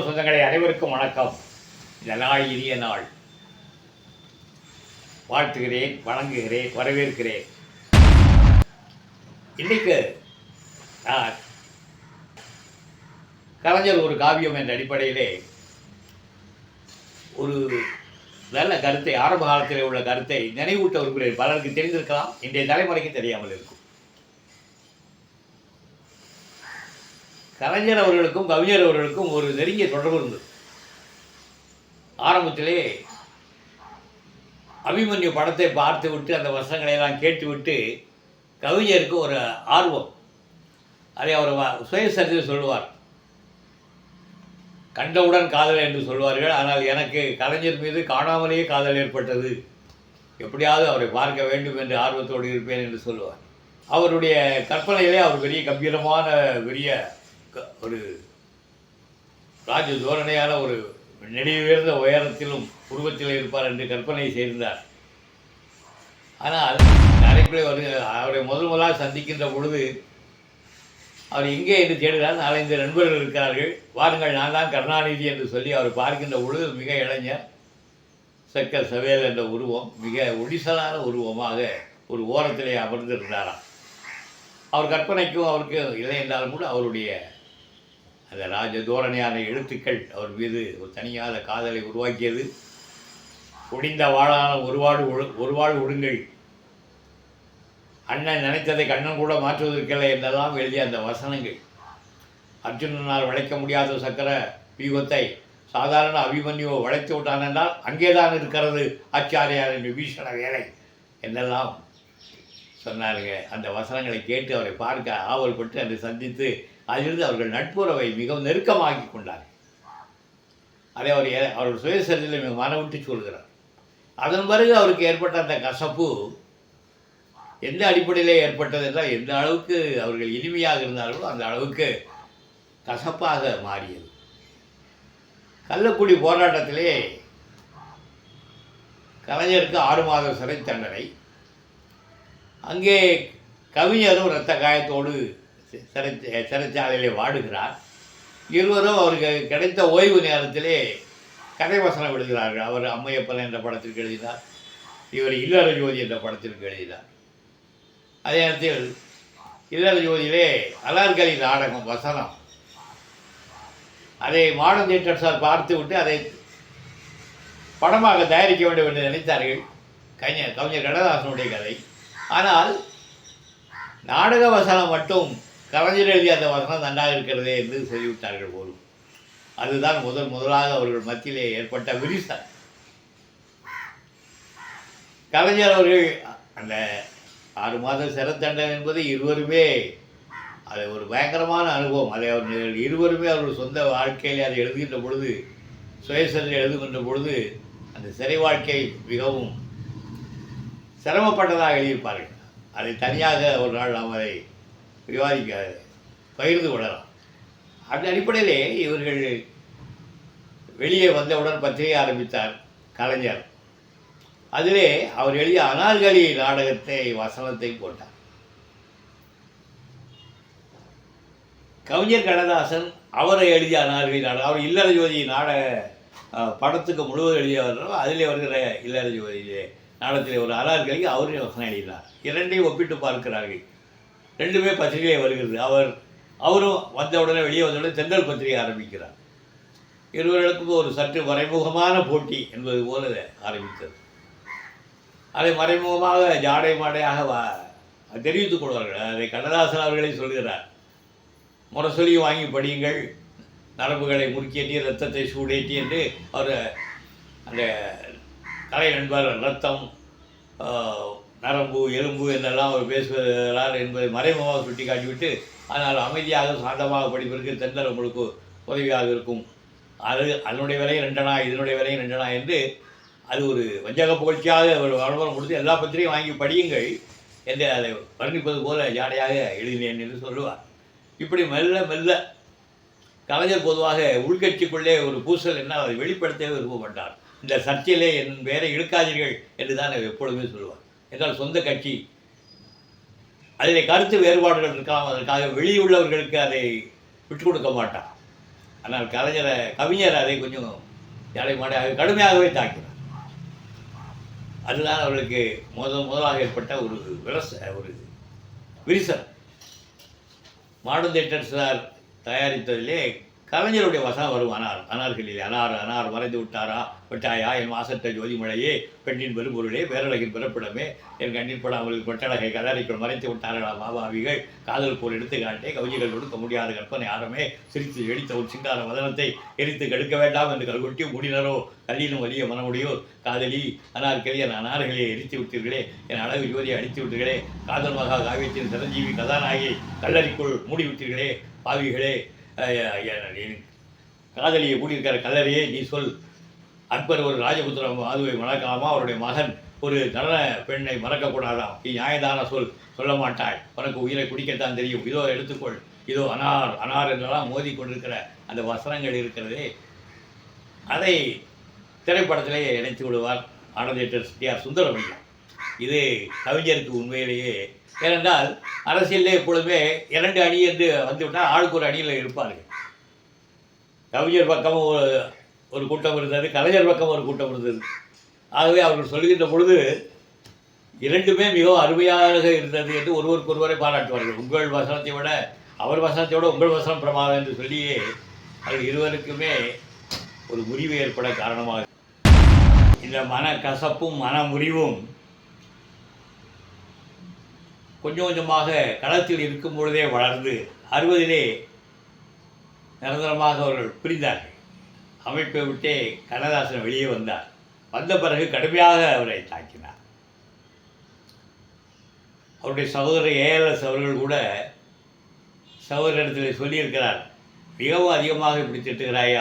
சொந்தங்களை அனைவருக்கும் வணக்கம். இந்த நாள் இனிய நாள். வாழ்த்துகிறேன் வணங்குகிறேன் வரவேற்கிறேன். இன்னைக்கு நான் கலைஞர் ஒரு காவியம் என்ற அடிப்படையிலே ஒரு நல்ல கருத்தை ஆரம்ப காலத்தில் உள்ள கருத்தை நினைவூட்ட விரும்புகிறேன். பலருக்கு தெரிந்திருக்கலாம் இன்றைய தலைமுறைக்கு தெரியாமல் இருக்கும். கலைஞர் அவர்களுக்கும் கவிஞர் அவர்களுக்கும் ஒரு நெருங்கிய தொடர்பு இருந்தது ஆரம்பத்திலே அபிமன்யு படத்தை பார்த்து விட்டு அந்த வசனங்களை எல்லாம் கேட்டுவிட்டு கவிஞருக்கு ஒரு ஆர்வம். அதை அவர் வ- சுயசரிதை சொல்லுவார். கண்டவுடன் காதல் என்று சொல்வார்கள். ஆனால் எனக்கு கலைஞர் மீது காணாமலேயே காதல் ஏற்பட்டது. எப்படியாவது அவரை பார்க்க வேண்டும் என்று ஆர்வத்தோடு இருப்பேன் என்று சொல்லுவார். அவருடைய கற்பனையிலே அவர் பெரிய கம்பீரமான பெரிய ஒரு ராஜ தோரணையான ஒரு நெடியுயர்ந்த உயரத்திலும் உருவத்தில் இருப்பார் என்று கற்பனை செய்திருந்தார். ஆனால் நடைமுறை வரு அவரை முதல் முதலாக சந்திக்கின்ற பொழுது அவர் எங்கே என்று தேடுகிறார். நாலஞ்சு நண்பர்கள் இருக்கிறார்கள். வாருங்கள் நான் தான் கருணாநிதி என்று சொல்லி அவர் பார்க்கின்ற பொழுது மிக இளைஞர் சக்கர் சவேல் என்ற உருவம் மிக ஒடிசலான உருவமாக ஒரு ஓரத்திலே அமர்ந்திருந்தாராம். அவர் கற்பனைக்கும் அவருக்கு இல்லை என்றாலும் கூட அவருடைய அந்த ராஜ தோரணையான எழுத்துக்கள் அவர் மீது ஒரு தனியாத காதலை உருவாக்கியது. ஒடிந்த வாழான ஒருவாடு ஒழு- ஒருவாள் ஒடுங்கள். அண்ணன் நினைத்ததை கண்ணன் கூட மாற்றுவதற்கில்லை என்றெல்லாம் எழுதிய அந்த வசனங்கள். அர்ஜுனனால் வளைக்க முடியாத சக்கர வியூகத்தை சாதாரண அபிமன்யு வளைத்து விட்டான் என்றால் அங்கேதான் இருக்கிறது ஆச்சாரியாரின் விபீஷண வேலை என்றெல்லாம் சொன்னாருங்க. அந்த வசனங்களை கேட்டு அவரை பார்க்க ஆவல் பட்டு அதை சந்தித்து அதிலிருந்து அவர்கள் நட்புறவை மிகவும் நெருக்கமாகி கொண்டார் அதை அவர் அவர் சுயசரிதில் மிக மனவிட்டு சொல்கிறார். அதன் பிறகு அவருக்கு ஏற்பட்ட அந்த கசப்பு எந்த அடிப்படையில் ஏற்பட்டது என்றால் எந்த அளவுக்கு அவர்கள் இனிமையாக இருந்தார்களோ அந்த அளவுக்கு கசப்பாக மாறியது. கள்ளக்குடி போராட்டத்திலே கலைஞருக்கு ஆறு மாத சிறை தண்டனை. அங்கே கவிஞரும் இரத்த காயத்தோடு சிறை சிறைச்சாலையிலே வாடுகிறார். இருவரும் அவருக்கு கிடைத்த ஓய்வு நேரத்திலே கதை வசனம் எழுதுகிறார்கள். அவர் அம்மையப்பன் என்ற படத்திற்கு எழுதினார். இவர் இல்லற ஜோதி என்ற படத்திற்கு எழுதினார். அதே நேரத்தில் இல்லற ஜோதியிலே அலார்கலி நாடகம் வசனம். அதை மாடர்ன் தியேட்டர்ஸால் பார்த்து விட்டு அதை படமாக தயாரிக்க வேண்டும் என்று நினைத்தார்கள். கவிஞர் கவிஞர் கடதாசனுடைய கதை. ஆனால் நாடக வசனம் மட்டும் கலைஞர் எழுதியாத அந்த வசனம் நன்றாக இருக்கிறதே என்று சொல்லிவிட்டார்கள் போலும். அதுதான் முதல் முதலாக அவர்கள் மத்தியிலே ஏற்பட்ட விரிசல். கலைஞர் அவர்கள் அந்த ஆறு மாத சிறை தண்டனை என்பது இருவருமே அது ஒரு பயங்கரமான அனுபவம். அதை அவர்கள் இருவருமே அவர்கள் சொந்த வாழ்க்கையில் அதை எழுதுகின்ற பொழுது சுயசரிதை எழுதுகின்ற பொழுது அந்த சிறை வாழ்க்கை மிகவும் சிரமப்பட்டதாக எழுதியிருப்பார்கள். அதை தனியாக ஒரு நாள் அவரை அதை விவாதிக்க பகிர்ந்து கொள்ளலாம். அந்த அடிப்படையிலே இவர்கள் வெளியே வந்தவுடன் பத்திரிகை ஆரம்பித்தார் கலைஞர். அதிலே அவர் எழுதிய அனார்கலி நாடகத்தை வசனத்தை போட்டார். கவிஞர் கண்ணதாசன் அவரை எழுதிய அனார்கலி நாடகம். அவர் இல்லற ஜோதி நாடக படத்துக்கு முழுவதும் எழுதியவர். அதிலே வருகிற இல்லற ஜோதியிலே நாடகத்திலே ஒரு அனார்கலிக்கு அவரே வசனம் எழுதினார். இரண்டையும் ஒப்பிட்டு பார்க்கிறார்கள். ரெண்டுமே பத்திரிகை வருகிறது. அவர் அவரும் வந்த உடனே வெளியே வந்த உடனே தென்றல் பத்திரிகை ஆரம்பிக்கிறார். இருவர்களுக்கும் ஒரு சற்று மறைமுகமான போட்டி என்பது போல ஆரம்பித்தது. அதை மறைமுகமாக ஜாடை மாடையாக வா- தெரிவித்துக் கொள்வார்கள். அதை கண்ணதாசன் அவர்களே சொல்கிறார். முரசொலி வாங்கி படியுங்கள். நரம்புகளை முறுக்கேற்றி ரத்தத்தை சூடேற்றி என்று அவர் அந்த கலை நண்பர் ரத்தம் நரம்பு எலும்பு என்றெல்லாம் அவர் பேசுவதால் என்பதை மறைமுகமாக சுட்டி காட்டிவிட்டு ஆனால் அமைதியாக சாந்தமாக படிப்பதற்கு தென்றல் உங்களுக்கு உதவியாக இருக்கும். அது அதனுடைய விலையும் ரெண்டனா இதனுடைய விலையும் ரெண்டனா என்று அது ஒரு வஞ்சக புகழ்ச்சியாக ஒரு விளம்பரம் கொடுத்து எல்லா பத்திரிகையும் வாங்கி படியுங்கள் என்று அதை வர்ணிப்பது போல ஜாடையாக எழுதினேன் என்று சொல்லுவார். இப்படி மெல்ல மெல்ல கலைஞர் பொதுவாக உள்கட்சிக்குள்ளே ஒரு பூசல் என்ன அதை வெளிப்படுத்தவே விரும்ப மாட்டார் இந்த சர்ச்சையிலே என் பேரை இழுக்காதீர்கள் என்று தான் எப்பொழுதுமே சொல்லுவார். எதாவது சொந்த கட்சி. அதில் கருத்து வேறுபாடுகள் இருக்கலாம் அதற்காக வெளியுள்ளவர்களுக்கு அதை விட்டு கொடுக்க மாட்டார் ஆனால் கலைஞரை கவிஞர் அதை கொஞ்சம் யாரை மாட கடுமையாகவே தாக்கினார். அதுதான் அவர்களுக்கு முதல் முதலாக ஏற்பட்ட ஒரு விரச ஒரு விரிசல். மாடர்ன் தேட்டர் சார் தயாரித்ததிலே கலைஞருடைய வசம் வரும் அனார் அனார்களில் அனார் அனார் மறைந்து விட்டாரா? விட்டாயா என் மாசற்ற ஜோதிமலையே பெண்ணின் பெரும்பொருளே பேரழகின் பிறப்பிடமே. என் கண்ணின் படாமல் கொட்டழகை கதாரிக்குள் மறைத்து விட்டார்களா மாபாவிகள்? காதல் போர் எடுத்துக்காட்டே கவிஞர்கள் கொடுக்க முடியாத கற்பனை ஆரமே. சிரித்து எடுத்த ஒரு சிங்கார வதனத்தை எரித்து கெடுக்க வேண்டாம் என்று கல்கொட்டி முடினரோ? கல்லினும் வலிய மனமுடியோர்? காதலி அனார்களே என் அனார்களே எரித்து விட்டீர்களே. என் அழகு ஜோதியை அடித்து விட்டீர்களே. காதல் மகா காவியத்தின் சிரஞ்சீவி கதாநாயகி கல்லறிக்குள் மூடிவிட்டீர்களே பாவிகளே காதலியை கூடியிருக்கிற கல்லறையே நீ சொல். அக்பர் ஒரு ராஜபுத்திர மாதுவை மறக்கலாமா அவருடைய மகன் ஒரு நடன பெண்ணை மறக்கக்கூடாதாம். நீ நியாயதான சொல் சொல்ல மாட்டாய். உனக்கு உயிரை குடிக்கத்தான் தெரியும். இதோ எடுத்துக்கொள். இதோ அனார் அனார் என்றெல்லாம் மோதி கொண்டிருக்கிற அந்த வசனங்கள் இருக்கிறதே அதை திரைப்படத்திலேயே இணைத்து விடுவார் ஆனந்தேட்டர் டிஆர் சுந்தரமையா இது கவிஞருக்கு உண்மையிலேயே. ஏனென்றால் அரசியலில் எப்பொழுதுமே இரண்டு அணி என்று வந்துவிட்டால் ஆளுக்கு ஒரு அணியில் இருப்பார்கள். கவிஞர் பக்கம் ஒரு கூட்டம் இருந்தது கலைஞர் பக்கம் ஒரு கூட்டம் இருந்தது. ஆகவே அவர்கள் சொல்கின்ற பொழுது இரண்டுமே மிகவும் அருமையாக இருந்தது என்று ஒருவருக்கு ஒருவரை பாராட்டுவார்கள். உங்கள் வசனத்தை விட அவர் வசனத்தை விட உங்கள் வசனம் பிரமாதம் என்று சொல்லியே அவர்கள் இருவருக்குமே ஒரு முறிவு ஏற்பட காரணமாக. இந்த மன கசப்பும் மன முறிவும் கொஞ்சம் கொஞ்சமாக களத்தில் இருக்கும் பொழுதே வளர்ந்து அறுபதிலே நிரந்தரமாக அவர்கள் பிரிந்தார்கள். அமைப்பை விட்டே கண்ணதாசன் வெளியே வந்தார். வந்த பிறகு கடுமையாக அவரை தாக்கினார். அவருடைய சகோதரர் ஏஎல்எஸ் அவர்கள் கூட சகோதரிடத்தில் சொல்லியிருக்கிறார் மிகவும் அதிகமாக இப்படி திட்டுகிறாய்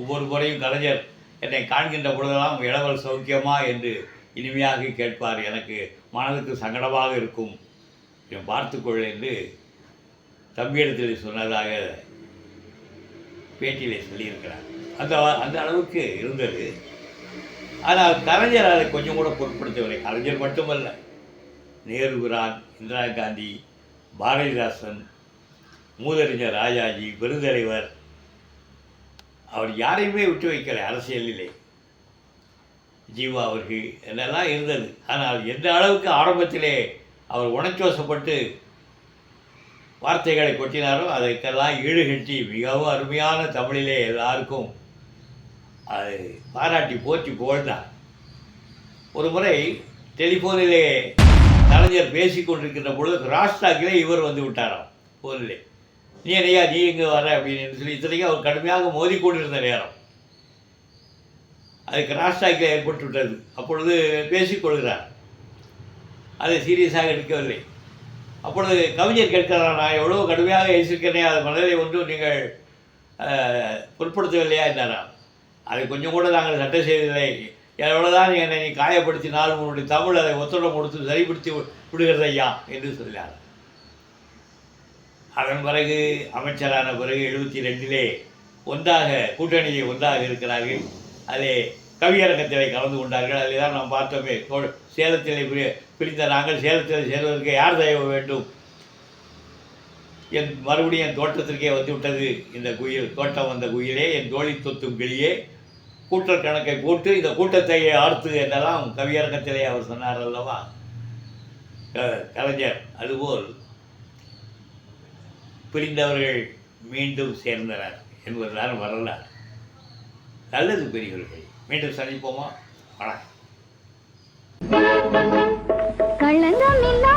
ஒவ்வொரு முறையும் கலைஞர் என்னை காண்கின்ற பொழுதெல்லாம் இளவல் சௌக்கியமா என்று இனிமையாக கேட்பார். எனக்கு மனதுக்கு சங்கடமாக இருக்கும். பார்த்துக்கொள் என்று தம்பியிடத்தில் சொன்னதாக பேட்டியில் சொல்லியிருக்கிறார். அந்த அந்த அளவுக்கு இருந்தது. ஆனால் கலைஞர் அதை கொஞ்சம் கூட பொருட்படுத்தவில்லை. கலைஞர் மட்டுமல்ல. நேருபிரான் இந்திரா காந்தி பாரதிதாசன் மூதறிஞர் ராஜாஜி பெருந்தலைவர் அவர் யாரையுமே விட்டு வைக்கலை. அரசியலிலே ஜீவா அவர்கள் என்னெல்லாம் இருந்தது. ஆனால் எந்த அளவுக்கு ஆரம்பத்திலே அவர் உணர்ச்சிவசப்பட்டு வார்த்தைகளை கொட்டினாரோ அதற்கெல்லாம் ஈடுகட்டி மிகவும் அருமையான தமிழிலே எல்லாருக்கும் அது பாராட்டி போற்றி புகழ்ந்தார். ஒரு முறை டெலிஃபோனிலே கலைஞர் பேசி கொண்டிருக்கின்ற பொழுது ராஷ்டாக்கிலே இவர் வந்து விட்டாராம் போரிலே நீ என்னையா நீ இங்கே வர? அப்படின்னு சொல்லி இத்தனைக்கும் அவர் கடுமையாக மோதிக்கொண்டிருந்த நேரம். அதுக்கு ராஷ்டாக்கில் ஏற்பட்டு விட்டது. அப்பொழுது பேசிக்கொள்கிறார் அதை சீரியஸாக எடுக்கவில்லை. அப்பொழுது கவிஞர் கேட்கிறார் நான் எவ்வளோ கடுமையாக யோசிக்கிறேனே அது மனதை ஒன்றும் நீங்கள் பொருட்படுத்தவில்லையா? என்றாராம். அதை கொஞ்சம் கூட நாங்கள் சட்டை செய்ததில்லை எவ்வளோதான் என்னை நீ காயப்படுத்தினால் உன்னுடைய தமிழ் அதை ஒத்துழைப்பு கொடுத்து சரிப்படுத்தி விடுகிறது ஐயா என்று சொன்னார் அதன் பிறகு அமைச்சரான பிறகு எழுபத்தி ரெண்டிலே ஒன்றாக கூட்டணியை ஒன்றாக இருக்கிறார்கள். அதிலே கவியரங்கத்திலே கலந்து கொண்டார்கள். அதில் தான் நாம் பார்த்தோமே சேலத்திலே பிரி- பிரிந்த நாங்கள் சேலத்தில் சேர்வதற்கு யார் தயவு வேண்டும்? என் மறுபடியும் என் தோட்டத்திற்கே வந்து விட்டது இந்த குயில் தோட்டம் வந்த குயிலே என் தோழி தொத்தும் கிளியே கூட்டல் கணக்கை போட்டு இந்த கூட்டத்தை ஆர்த்து என்றெல்லாம் கவியரங்கத்திலே அவர் சொன்னார் அல்லவா? கலைஞர் அதுபோல் பிரிந்தவர்கள் மீண்டும் சேர்ந்தனர் என்பதுதான் வரலாறு. நல்லது பெரியவர்கள். மீண்டும் சந்திப்போமா? வணக்கம். களங்கமில்லா